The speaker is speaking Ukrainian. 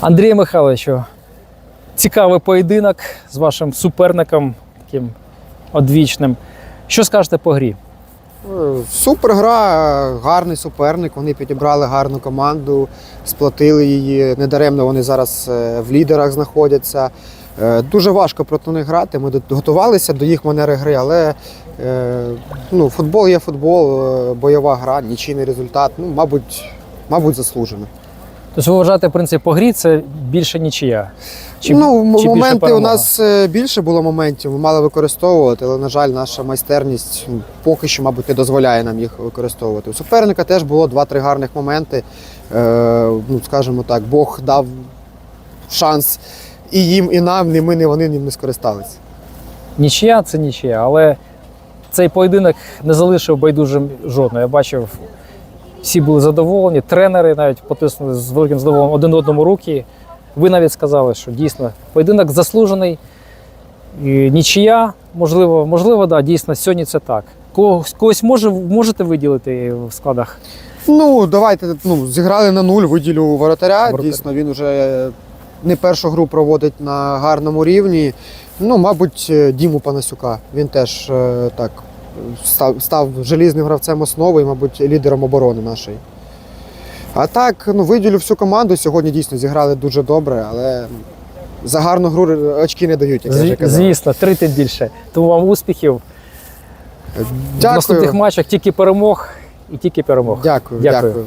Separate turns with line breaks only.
Андрію Михайловичу, цікавий поєдинок з вашим суперником, таким одвічним. Що скажете по грі?
Е, Супер гра, гарний суперник. Вони підібрали гарну команду, сплатили її. Недаремно вони зараз е, в лідерах знаходяться. Е, Дуже важко проти них грати. Ми готувалися до їх манери гри, але ну, футбол є футбол, бойова гра, нічийний результат. Ну, мабуть, мабуть, заслужено.
Тобто ви вважаєте, в принципі, по грі це більше нічия? Чи,
ну,
чи більше
моменти у нас е, більше було моментів, ми мали використовувати, але, на жаль, наша майстерність поки що, мабуть, не дозволяє нам їх використовувати. У суперника теж було два-три гарних моменти. Е, ну, скажімо так, Бог дав шанс і їм, і нам, ні ми, ні вони ним не скористалися.
Нічия це нічия, але цей поєдинок не залишив байдужим жодного. Я бачив, всі були задоволені, тренери навіть потиснули з великим задоволенням один одному руки. Ви навіть сказали, що дійсно поєдинок заслужений. І нічия, можливо, можливо, да, дійсно, сьогодні це так. Когось, когось може, можете виділити в складах?
Ну, давайте ну, зіграли на нуль, виділю воротаря.
Воротар.
Дійсно, він вже не першу гру проводить на гарному рівні. Ну, мабуть, е, Діму Панасюка. Він теж е, так став, став желізним гравцем основи і, мабуть, лідером оборони нашої. А так, ну, виділю всю команду. Сьогодні дійсно зіграли дуже добре, але за гарну гру очки не дають, як я вже казав.
Звісно, три тим більше. Тому вам успіхів. В
Дякую.
наступних матчах тільки перемог і тільки перемог.
Дякую,
Дякую.
дякую.